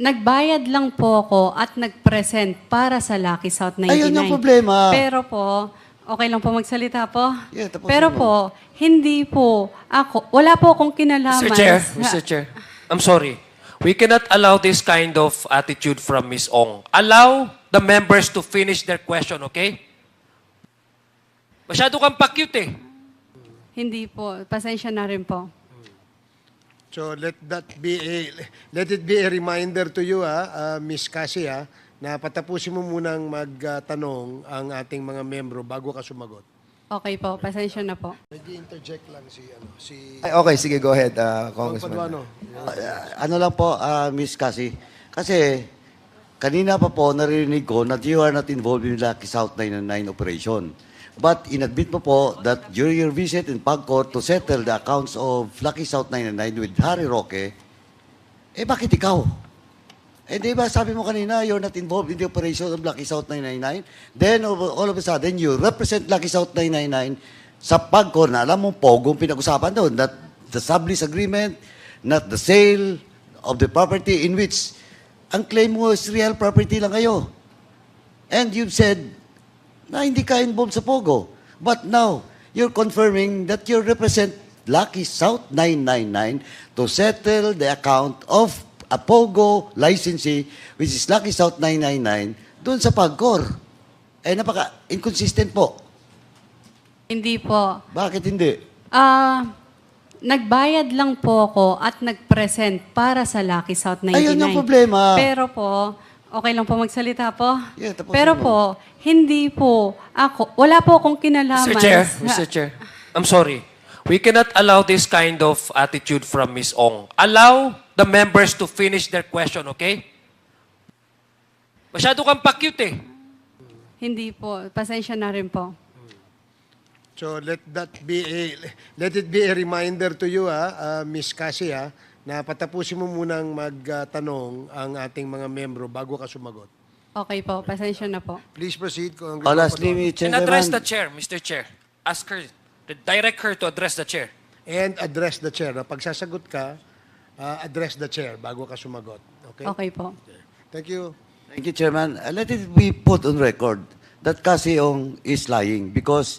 nagbayad lang po ako at nag-present para sa Lucky South 99. Ayun yung problema. Pero po, okay lang po magsalita po? Yeah, Pero mo. po, hindi po ako, wala po akong kinalaman. Mr. Chair, sa- Mr. Chair, I'm sorry. We cannot allow this kind of attitude from Ms. Ong. Allow the members to finish their question, okay? Masyado kang pa-cute eh. Hindi po, pasensya na rin po. So let that be a let it be a reminder to you ah, ah, Miss Cassie ah, na patapusin mo munang magtanong ang ating mga membro bago ka sumagot. Okay po, pasensya na po. Nag-interject lang si ano si Ay, okay, sige, go ahead, uh, Congressman. Paduano. Ah, ano lang po, ah, Miss Cassie, kasi kanina pa po naririnig ko that you are not involved in Lucky South 999 operation. But inadmit mo po that during your visit in Pagcor to settle the accounts of Lucky South 999 with Harry Roque, eh bakit ikaw? Eh di ba sabi mo kanina, you're not involved in the operation of Lucky South 999? Then all all of a sudden, you represent Lucky South 999 sa Pagcor na alam mo, pogong pinag-usapan doon. That the sublease agreement, not the sale of the property in which ang claim mo is real property lang kayo. And you've said na hindi ka involved sa Pogo. But now, you're confirming that you represent Lucky South 999 to settle the account of a Pogo licensee, which is Lucky South 999, doon sa Pagcor. Eh, napaka-inconsistent po. Hindi po. Bakit hindi? Ah, nagbayad lang po ako at nag-present para sa Lucky South 99. Ayun yung problema. Pero po, okay lang po magsalita po? Yeah, Pero po, hindi po ako, wala po akong kinalaman. Mr. Chair, sa- Mr. Chair, I'm sorry. We cannot allow this kind of attitude from Ms. Ong. Allow the members to finish their question, okay? Masyado kang pa-cute eh. Hindi po, pasensya na rin po. So let that be a let it be a reminder to you ah, ah, Miss Cassie ah, na patapusin mo munang magtanong ang ating mga membro bago ka sumagot. Okay po, pasensya na po. Please proceed kung Oh, lastly, Paduano. Mr. And address the Chairman, chair, Mr. Chair. Ask her, direct her to address the chair. and address the chair. Na pagsasagot ka, ah, address the chair bago ka sumagot. Okay? Okay po. Thank you. Thank you, Chairman. Uh, let it be put on record that Kasiong is lying because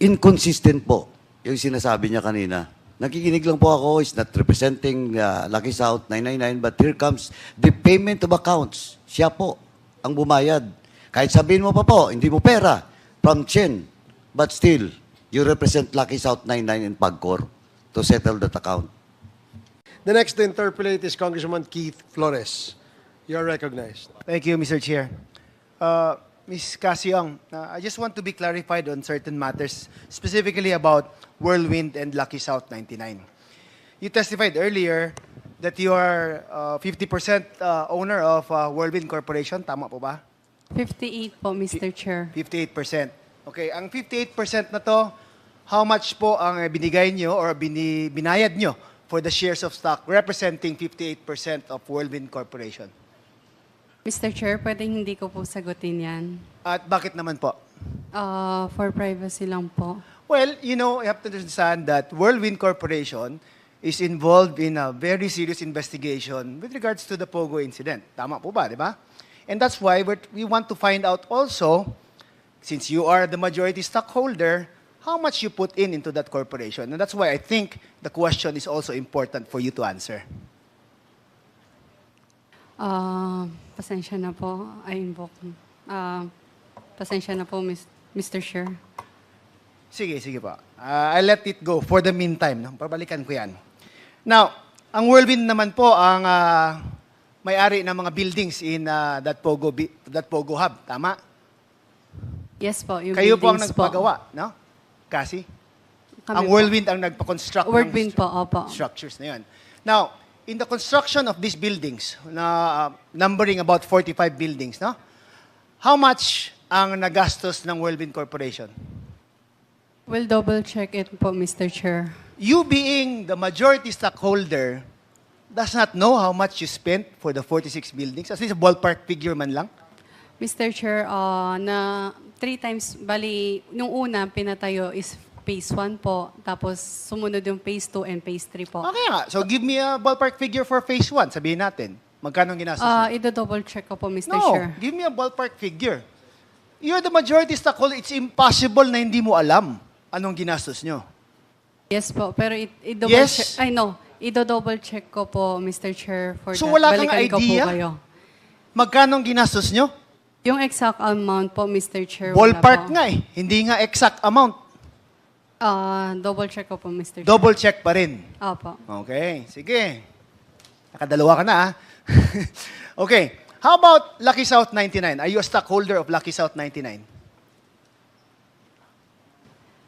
inconsistent po yung sinasabi niya kanina. Nakikinig lang po ako, is not representing uh, Lucky South 999, but here comes the payment of accounts. Siya po ang bumayad. Kahit sabihin mo pa po, hindi mo pera from Chen, but still, you represent Lucky South 99 in Pagcor to settle that account. The next to interpolate is Congressman Keith Flores. You are recognized. Thank you, Mr. Chair. Uh, Ms. Casiong, uh, I just want to be clarified on certain matters, specifically about Whirlwind and Lucky South 99. You testified earlier that you are uh, 50% uh, owner of uh, Whirlwind Corporation, tama po ba? 58 po, Mr. Chair. 58%. Okay, ang 58% na to, how much po ang binigay nyo or bini, binayad nyo for the shares of stock representing 58% of Whirlwind Corporation? Mr. Chair, pwedeng hindi ko po sagutin yan. At bakit naman po? Ah, for privacy lang po. Well, you know, you have to understand that Whirlwind Corporation is involved in a very serious investigation with regards to the Pogo incident. Tama po ba, di ba? And that's why we want to find out also, since you are the majority stockholder, how much you put in into that corporation. And that's why I think the question is also important for you to answer. Ah, pasensya na po. I invoke. Ah, pasensya na po, Mis- Mr. Chair. Sige, sige po. Uh, I'll let it go for the meantime. No? Pabalikan ko yan. Now, ang Whirlwind naman po ang ah, may-ari ng mga buildings in ah, that Pogo bi- that Pogo Hub, tama? Yes po, yung Kayo po ang buildings nagpagawa, no? Kasi Kami ang po. Whirlwind ang nagpa-construct Whirlwind ng po, opo. structures na 'yon. Now, in the construction of these buildings na ah, numbering about 45 buildings, no? How much ang nagastos ng Whirlwind Corporation? We'll double check it po, Mr. Chair. you being the majority stockholder does not know how much you spent for the 46 buildings? At least a ballpark figure man lang? Mr. Chair, ah, na three times, bali, nung una pinatayo is phase 1 po, tapos sumunod yung phase 2 and phase 3 po. Okay nga. So give me a ballpark figure for phase 1, sabihin natin. Magkano ang ginastos Ah, nyo? ido-double check ko po, Mr. No, Chair. give me a ballpark figure. You're the majority stockholder. It's impossible na hindi mo alam anong ginastos nyo. Yes po, pero i- i-double Yes? check, ay no, ido-double check ko po, Mr. Chair, for So that. wala kang Balikan ko po idea? kayo. Magkano ang ginastos nyo? Yung exact amount po, Mr. Chair, Ballpark nga eh. Hindi nga exact amount. Ah, double check ko po, Mr. Chair. Double check pa rin. Opo. Okay, sige. Nakadalawa ka na ah. okay. How about Lucky South 99? Are you a stockholder of Lucky South 99?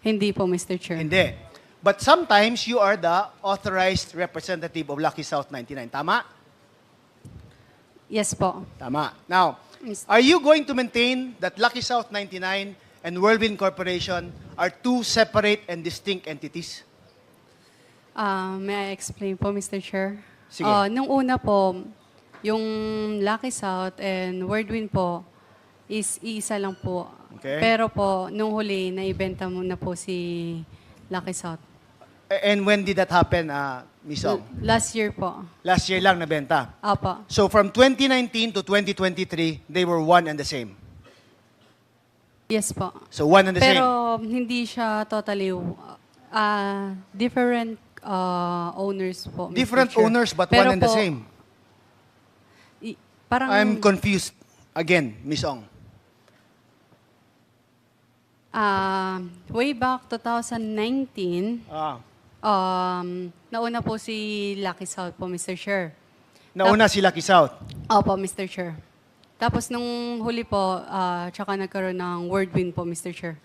Hindi po, Mr. Chair. Hindi. But sometimes you are the authorized representative of Lucky South 99. Tama? Yes po. Tama. Now, are you going to maintain that Lucky South 99 and Whirlwind Corporation are two separate and distinct entities? Ah, may I explain po, Mr. Chair? Sige. Ah, nung una po, yung Lucky South and Wordwin po, is iisa lang po. Okay. Pero po, nung huli, naibenta mo na po si Lucky South. And when did that happen, uh, Ms. Ong? Last year po. Last year lang nabenta. Apa. So from 2019 to 2023, they were one and the same. Yes po. So one and the same. Pero hindi siya totally ah different ah, owners po. Mr. Different Chair. owners but Pero one and the po, same. i- parang I'm confused. Again, Ms. Ong. ah, way back 2019, Ah. um, nauna po si Lucky South po, Mr. Chair. Nauna si Lucky South. Opo, Mr. Chair. Tapos nung huli po, ah, tsaka nagkaroon ng win po, Mr. Chair.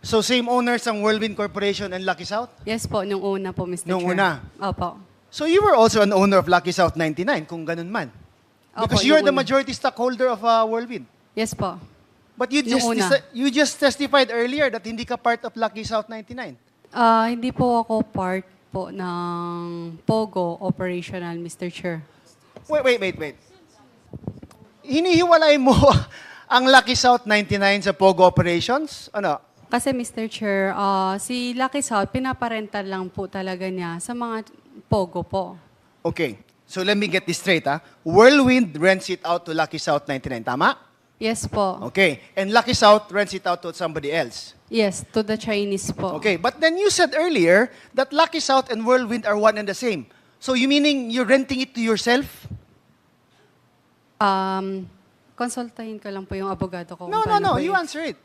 So same owners ang Whirlwind Corporation and Lucky South? Yes po, nung una po, Mr. Nung Chair. una? Opo. So you were also an owner of Lucky South 99, kung ganun man. Opo, Because you're nung the una. majority stockholder of uh, Whirlwind. Yes po. But you just, Nung una. you just testified earlier that hindi ka part of Lucky South 99. Ah, hindi po ako part po ng POGO operational, Mr. Chair. Wait, wait, wait, wait. Hinihiwalay mo ang Lucky South 99 sa Pogo Operations? Ano? Kasi Mr. Chair, ah, si Lucky South, pinaparental lang po talaga niya sa mga POGO po. Okay. So let me get this straight, ha? Whirlwind rents it out to Lucky South 99, tama? Yes po. Okay. And Lucky South rents it out to somebody else. Yes, to the Chinese po. Okay. But then you said earlier that Lucky South and Whirlwind are one and the same. So you meaning you're renting it to yourself? Um, konsultahin ko lang po yung abogado ko. kung No, no, paano no. po You yun. answer it.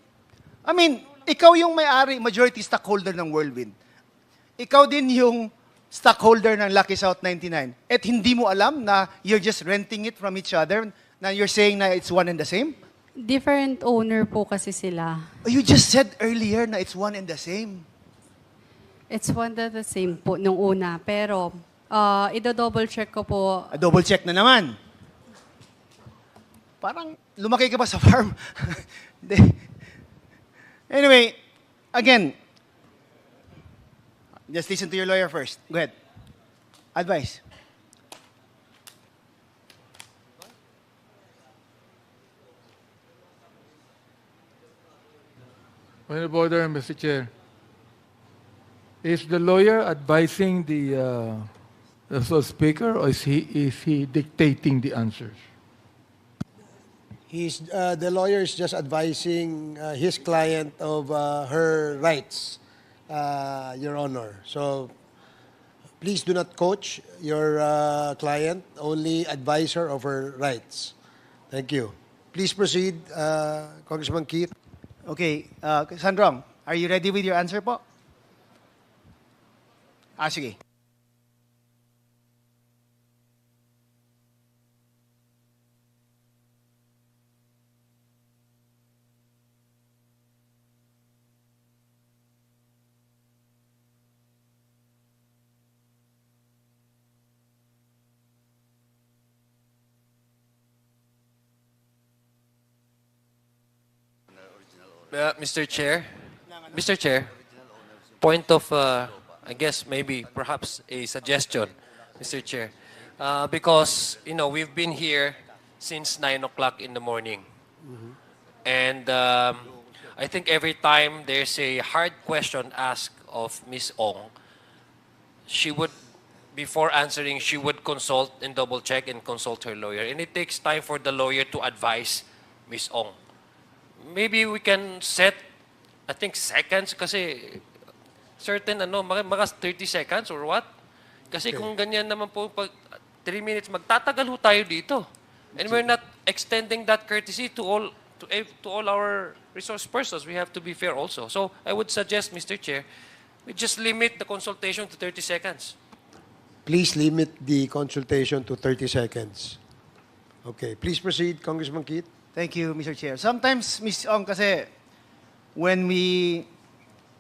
I mean, ikaw yung may-ari, majority stockholder ng Whirlwind. Ikaw din yung stockholder ng Lucky South 99. At hindi mo alam na you're just renting it from each other, na you're saying na it's one and the same? Different owner po kasi sila. You just said earlier na it's one and the same. It's one and the same po nung una. Pero, ah, ido-double check ko po. A double check na naman. Parang lumaki ka ba sa farm? Anyway, again, just listen to your lawyer first. Go ahead. Advice. Point of order, Mr. Chair. Is the lawyer advising the, uh, the speaker, or is he, is he dictating the answers? He's, uh, the lawyer is just advising uh, his client of uh, her rights, uh, Your Honor. So please do not coach your uh, client, only advise her of her rights. Thank you. Please proceed, uh, Congressman Keith. Okay, uh, Sandrong, are you ready with your answer po? Ah, sige. Uh, Mr. Chair, Mr. Chair, point of, uh, I guess maybe perhaps a suggestion, Mr. Chair, uh, because you know we've been here since nine o'clock in the morning, and um, I think every time there's a hard question asked of Miss Ong, she would before answering, she would consult and double check and consult her lawyer. And it takes time for the lawyer to advise Ms. Ong. Maybe we can set, I think, seconds kasi certain ano, mga, mga 30 seconds or what? Kasi kung ganyan naman po, pag 3 minutes, magtatagal ho tayo dito. And we're not extending that courtesy to all to, to all our resource persons. We have to be fair also. So I would suggest, Mr. Chair, we just limit the consultation to 30 seconds. Please limit the consultation to 30 seconds. Okay, please proceed, Congressman Keith. Thank you, Mr. Chair. Sometimes, Ms. Ong, kasi when we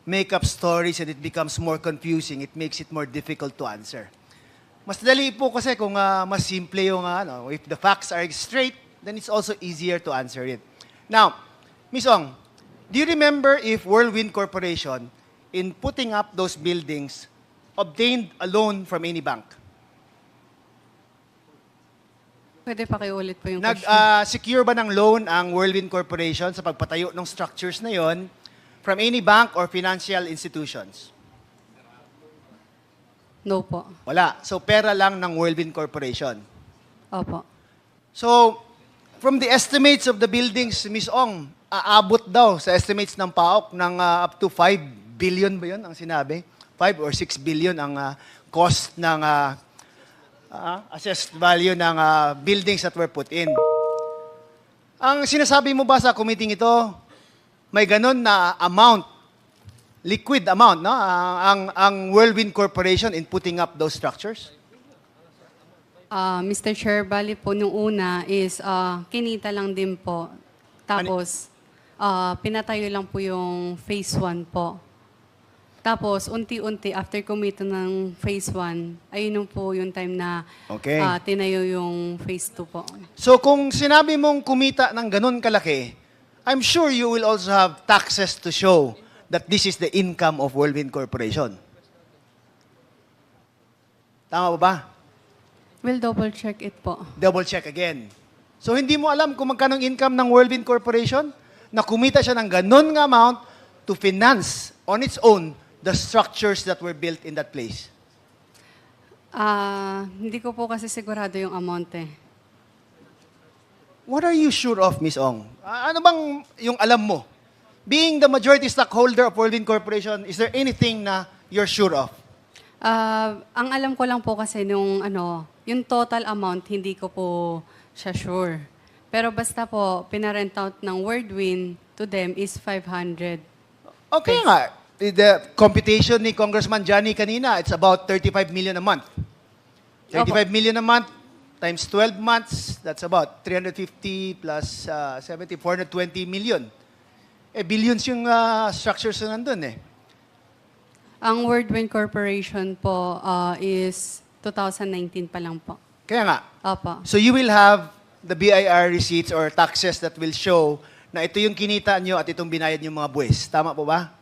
make up stories and it becomes more confusing, it makes it more difficult to answer. Mas dali po kasi kung ah, mas simple yung ah, ano, if the facts are straight, then it's also easier to answer it. Now, Ms. Ong, do you remember if Whirlwind Corporation, in putting up those buildings, obtained a loan from any bank? Pwede pakiulit po yung question. Nag-secure ba ng loan ang Whirlwind Corporation sa pagpatayo ng structures na yon from any bank or financial institutions? no po. Wala. So, pera lang ng Whirlwind Corporation. Opo. So, from the estimates of the buildings, Ms. Ong, aabot daw sa estimates ng PAOK ng ah, up to 5 billion ba yun ang sinabi? 5 or 6 billion ang ah, cost ng ah, ah, assessed value ng ah, buildings that were put in. Ang sinasabi mo ba sa committee ito, may ganun na amount, liquid amount, no? Ah, ang, ang Whirlwind Corporation in putting up those structures? Ah, Mr. Chair, bali po nung una is ah, kinita lang din po. Tapos, ah, pinatayo lang po yung phase 1 po. Tapos, unti-unti, after kumita ng phase 1, ayun yung po yung time na Okay. ah, tinayo yung phase 2 po. So kung sinabi mong kumita ng ganun kalaki, I'm sure you will also have taxes to show that this is the income of Whirlwind Corporation. Tama ba ba? We'll double check it po. Double check again. So hindi mo alam kung magkano ang income ng Whirlwind Corporation na kumita siya ng ganun nga amount to finance on its own the structures that were built in that place. Ah, hindi ko po kasi sigurado yung amount eh. What are you sure of, Miss Ong? Ah, Ano bang yung alam mo? Being the majority stockholder of Whirlwind Corporation, is there anything na you're sure of? Ah, ang alam ko lang po kasi nung ano, yung total amount, hindi ko po siya sure. Pero basta po, pinarent out ng Wordwin to them is 500. Okay nga. The computation ni Congressman Johnny kanina, it's about 35 million a month. 35 million a month times 12 months, that's about 350 plus uh, 70, 420 million. Eh, billions yung uh, structures na nandun eh. Ang Wordwin Corporation po ah, is 2019 pa lang po. Kaya nga, Opo. So you will have the BIR receipts or taxes that will show na ito yung kinita nyo at itong binayad yung mga buwis. Tama po ba?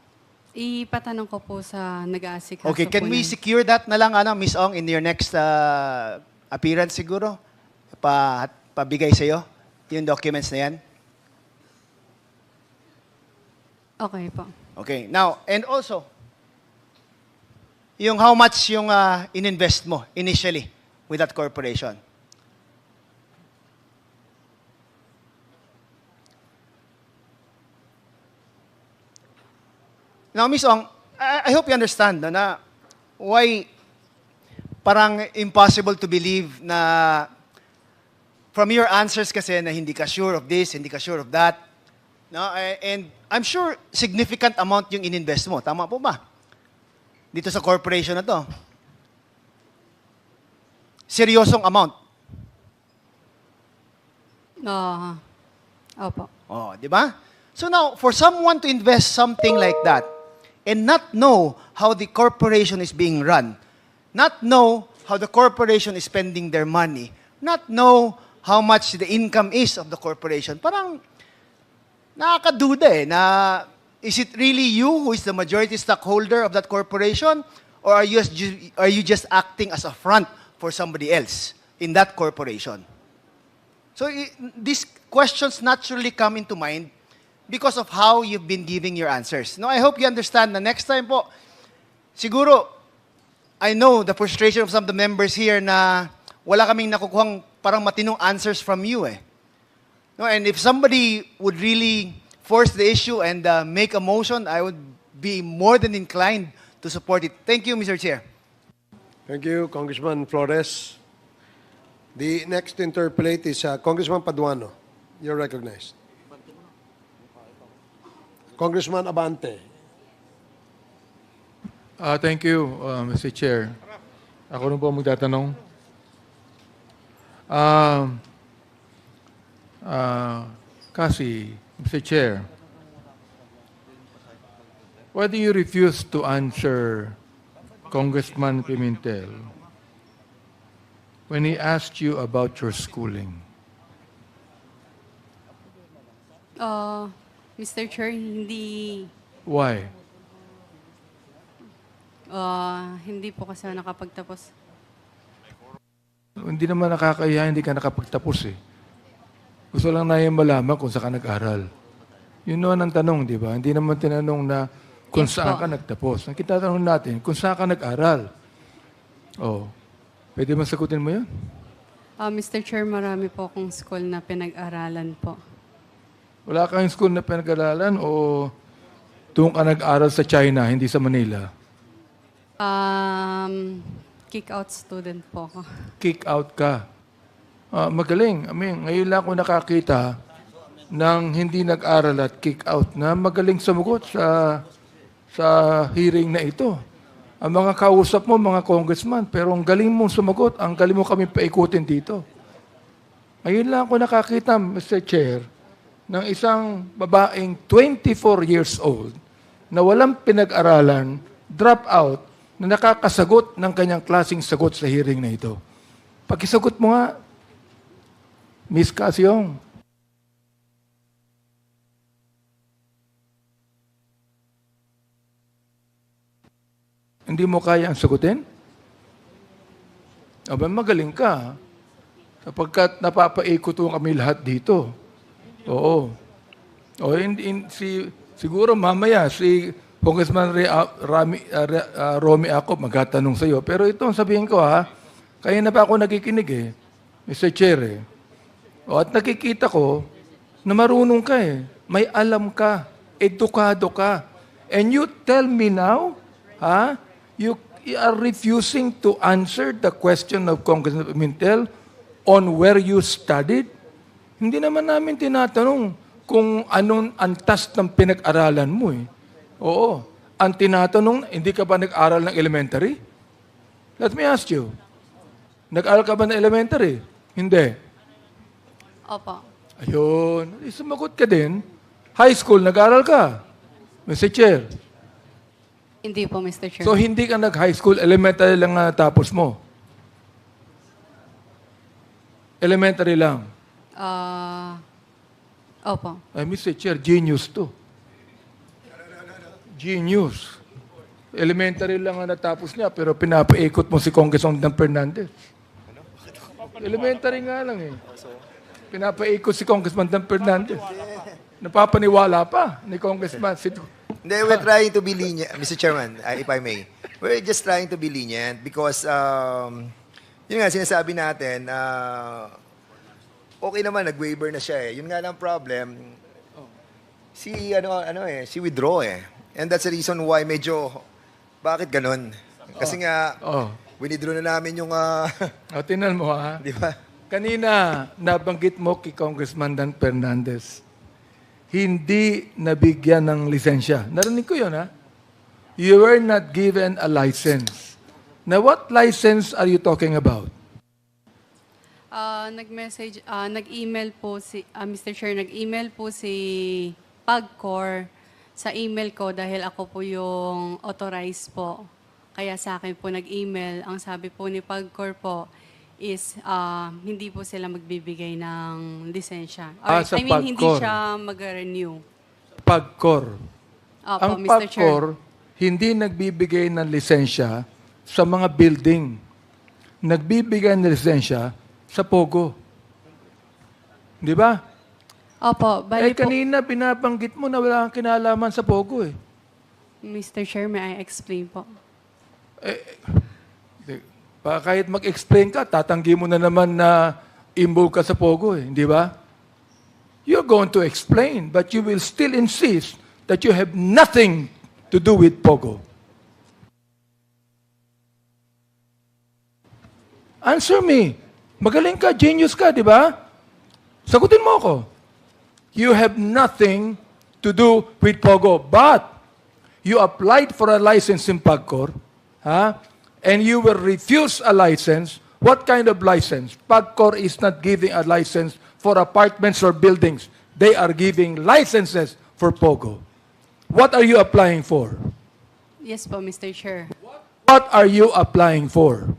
Ipatanong ko po sa nag-aasikaso Okay, can po we secure that na lang, ano, Miss Ong, in your next uh, appearance siguro? Pa, pabigay sa'yo yung documents na yan? Okay po. Okay, now, and also, yung how much yung uh, ininvest mo initially with that corporation? Now, Miss Ong, I, I hope you understand no, na why parang impossible to believe na from your answers kasi na hindi ka sure of this, hindi ka sure of that. No? And I'm sure significant amount yung ininvest mo. Tama po ba? Dito sa corporation na to. Seryosong amount. Ah, opo. Oh, di ba? So now, for someone to invest something like that and not know how the corporation is being run, not know how the corporation is spending their money, not know how much the income is of the corporation, parang nakakaduda eh na is it really you who is the majority stockholder of that corporation? Or are you, just- are you just acting as a front for somebody else in that corporation? So i- these questions naturally come into mind because of how you've been giving your answers. No, I hope you understand na next time po, siguro, I know the frustration of some of the members here na wala kaming nakukuhang parang matinong answers from you eh. No, and if somebody would really force the issue and uh, make a motion, I would be more than inclined to support it. Thank you, Mr. Chair. Thank you, Congressman Flores. The next to interpolate is uh, Congressman Paduano. You're recognized. Congressman Abante. Ah, thank you, uh, Mr. Chair. Ako rin po magtatanong. Um, ah, kasi, Mr. Chair, why do you refuse to answer Congressman Pimentel when he asked you about your schooling? Uh, Mr. Chair, hindi Why? uh, hindi po kasi ako nakapagtapos. Hindi naman nakakahiya, hindi ka nakapagtapos eh. Gusto lang na malaman kung saan ka nag-aral. Yun naman ang tanong, di ba? Hindi naman tinanong na kung Yes saan po. ka nagtapos. Ang kitatanong natin, kung saan ka nag-aral. Oh, pwede mo sagutin mo yun? Uh, Mr. Chair, marami po akong school na pinag-aralan po. Wala kang school na pinag-aralan o doon ka nag-aral sa China, hindi sa Manila? Um, kick-out student po ako. Kick out ka. Ah, magaling. I mean, ngayon lang ako nakakita ng hindi nag-aral at kick out na magaling sumugot sa sa hearing na ito. Ang mga kausap mo, mga congressman, pero ang galing mong sumagot, ang galing mo kami paikutin dito. Ngayon lang ako nakakita, Mr. Chair, ng isang babaeng 24 years old na walang pinag-aralan, drop out, na nakakasagot ng kanyang klaseng sagot sa hearing na ito. Pakisagot mo nga, Miss Casyong. Hindi mo kaya ang sagutin? Aba, magaling ka. Sapagkat napapaikot kami lahat dito. Oo. O, hindi, hindi- si, siguro mamaya si Congressman Re, ah, Rami, ah, Re- ah, Romy ako magtatanong sa iyo. Pero ito ang sabihin ko ha, kaya na pa ako nakikinig eh, Mr. Chair eh. O, at nakikita ko na marunong ka eh. May alam ka. Edukado ka. And you tell me now, ha? You, are refusing to answer the question of Congressman Pimentel on where you studied? Hindi naman namin tinatanong kung anong antas ng pinag-aralan mo eh. Oo. Ang tinatanong, hindi ka ba nag-aral ng elementary? Let me ask you. Nag-aral ka ba ng elementary? Hindi. Opo. Ayun. Eh, Sumagot ka din. High school, nag-aral ka. Mr. Chair. Hindi po, Mr. Chair. So, hindi ka nag-high school, elementary lang nga tapos mo. Elementary lang. Uh, opo. Ay, Mr. Chair, genius to. Genius. Elementary lang ang natapos niya, pero pinapaikot mo si Congressman Dan Fernandez. Elementary nga lang eh. Pinapaikot si Congressman Dan Fernandez. Napapaniwala pa ni Congressman. Si, Hindi, we're trying to be lenient, Mr. Chairman, uh, if I may. We're just trying to be lenient because, um, yun nga, sinasabi natin, uh, okay naman, nag-waiver na siya eh. Yun nga lang problem, si, ano, ano eh, si withdraw eh. And that's the reason why medyo, bakit ganun? Kasi nga, oh. winidraw na namin yung, uh, O, tinan mo ha. di ba? Kanina, nabanggit mo kay Congressman Dan Fernandez, hindi nabigyan ng lisensya. Narinig ko yun, ha? You were not given a license. Now, what license are you talking about? Ah, nag-message, ah, nag-email po si, ah, Mr. Chair, nag-email po si Pagcor sa email ko dahil ako po yung authorized po. Kaya sa akin po nag-email. Ang sabi po ni Pagcor po is ah, hindi po sila magbibigay ng lisensya. Or, Ah, sa I mean, hindi Pagcor. siya mag-renew. Pagcor. Opo, Ang Mr. Chair. Pagcor, hindi nagbibigay ng lisensya sa mga building. Nagbibigay ng lisensya sa Pogo. Di ba? Opo, eh, bali po, kanina binabanggit mo na wala kang kinalaman sa Pogo eh. Mr. Chair, may I explain po? Pa kahit mag-explain ka, tatanggi mo na naman na involved ka sa Pogo eh, hindi ba? You're going to explain, but you will still insist that you have nothing to do with Pogo. Answer me. Magaling ka, genius ka, di ba? Sagutin mo ako. You have nothing to do with Pogo, but you applied for a license in Pagcor, ha? and you were refused a license. What kind of license? Pagcor is not giving a license for apartments or buildings. They are giving licenses for Pogo. What are you applying for? Yes po, Mr. Chair. What are you applying for?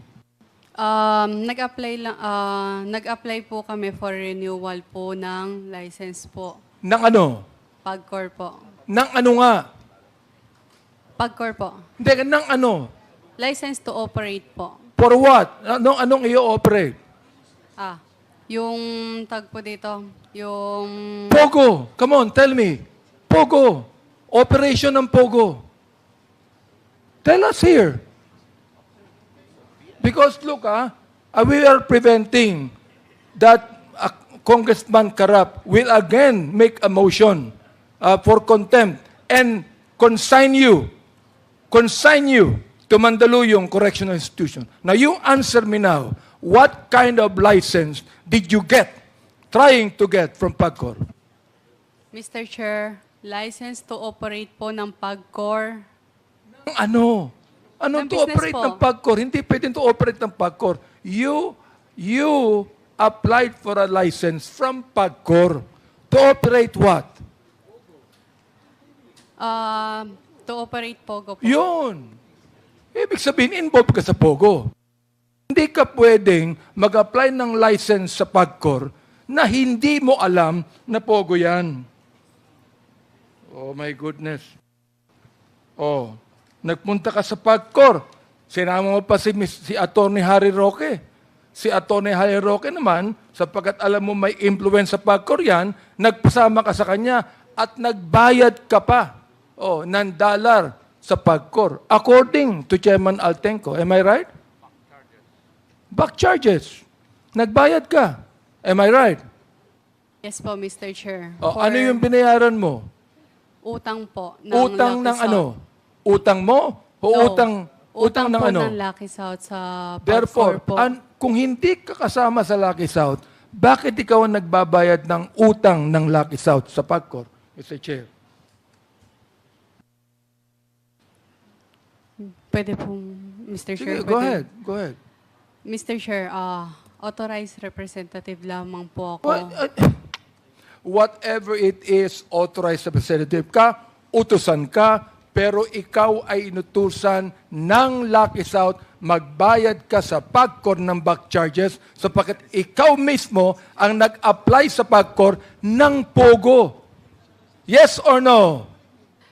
Um, nag-apply lang ah, nag-apply po kami for renewal po ng license po. Nang ano? Pagcor po. Nang ano nga? Pagcor po. Hindi, nang ano? License to operate po. For what? Anong, anong i-operate? Ah, yung tag po dito, yung Pogo. Come on, tell me. Pogo. Operation ng Pogo. Tell us here. Because look, ah, uh, we are preventing that uh, Congressman Karap will again make a motion uh, for contempt and consign you, consign you to Mandaluyong Correctional Institution. Now you answer me now, what kind of license did you get, trying to get from PAGCOR? Mr. Chair, license to operate po ng Pagcor. Ang Ano? Ano Ng to operate po. ng PAGCOR? Hindi pwedeng to operate ng PAGCOR. You, you applied for a license from PAGCOR. To operate what? Ah, to operate Pogo po. Yun. Ibig sabihin, involved ka sa Pogo. Hindi ka pwedeng mag-apply ng license sa PAGCOR na hindi mo alam na Pogo yan. Oh my goodness. Oh, nagpunta ka sa PAGCOR. Sinama mo pa si, si Attorney Harry Roque. Si Attorney Harry Roque naman, sapagkat alam mo may influence sa PAGCOR yan, nagpasama ka sa kanya at nagbayad ka pa oh, ng dollar sa PAGCOR. According to Chairman Altenco. Am I right? Back charges. Nagbayad ka. Am I right? Yes po, Mr. Chair. Oh, For ano yung binayaran mo? Utang po. Ng utang ng South. ano? Utang mo? O No. utang, utang, ng po ano? ng Lucky South sa Pagcor Therefore, po. an- kung hindi ka kasama sa Lucky South, bakit ikaw ang nagbabayad ng utang ng Lucky South sa PAGCOR? Mr. Chair. Pwede po, Mr. Sige, Chair. go pwede- ahead. Go ahead. Mr. Chair, ah, authorized representative lamang po ako. What- uh, whatever it is, authorized representative ka, utusan ka, pero ikaw ay inutusan ng Lucky South, magbayad ka sa PAGCOR ng back charges sapagkat ikaw mismo ang nag-apply sa PAGCOR ng POGO. Yes or no?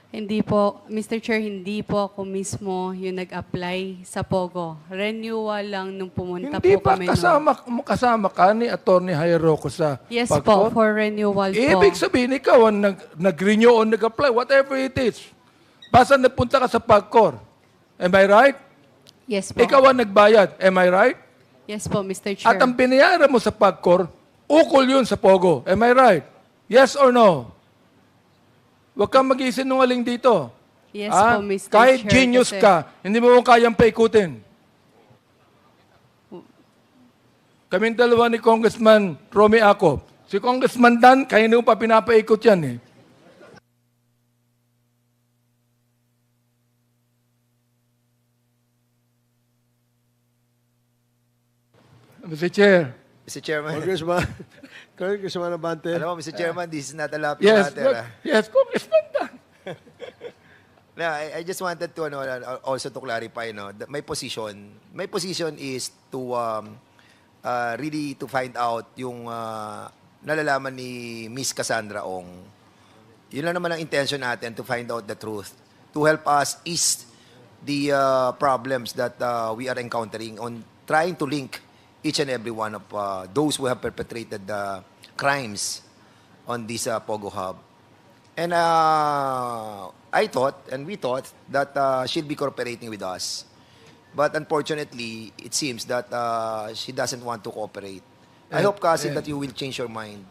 Hindi po, Mr. Chair, hindi po ako mismo yung nag-apply sa POGO. Renewal lang nung pumunta Hindi po ba kami. kasama, kasama ka ni Atty. Hayroco sa Yes PAGCOR? po, for renewal po. Ibig sabihin, ikaw ang nag, nag-renew o nag-apply, whatever it is. Basta nagpunta ka sa PAGCOR. Am I right? Yes po. Ikaw ang nagbayad. Am I right? Yes po, Mr. Chair. At ang binayaran mo sa PAGCOR, ukol yun sa POGO. Am I right? Yes or no? Huwag kang mag-isinungaling dito. Yes Ah, po, Mr. Kahit Chair. genius kasi- ka, hindi mo kayang paikutin. Kaming dalawa ni Congressman Romy Acop. Si Congressman Dan, kaya mo pa pinapaikot yan eh. Mr. Chair. Mr. Chairman. Congressman, Congressman Abante. Alam mo, Mr. Chairman, this is not a laughing Yes, matter. but, ah. yes, Congressman Dan. No, I, I just wanted to ano, also to clarify no, that my position, my position is to um, uh, really to find out yung uh, nalalaman ni Miss Cassandra Ong. Yun lang naman ang intention natin to find out the truth, to help us ease the uh, problems that uh, we are encountering on trying to link each and every one of uh, those who have perpetrated the crimes on this uh, Pogo Hub. And uh, I thought, and we thought, that uh, she'll be cooperating with us. But unfortunately, it seems that uh, she doesn't want to cooperate. I hope, Kasi, and- that you will change your mind.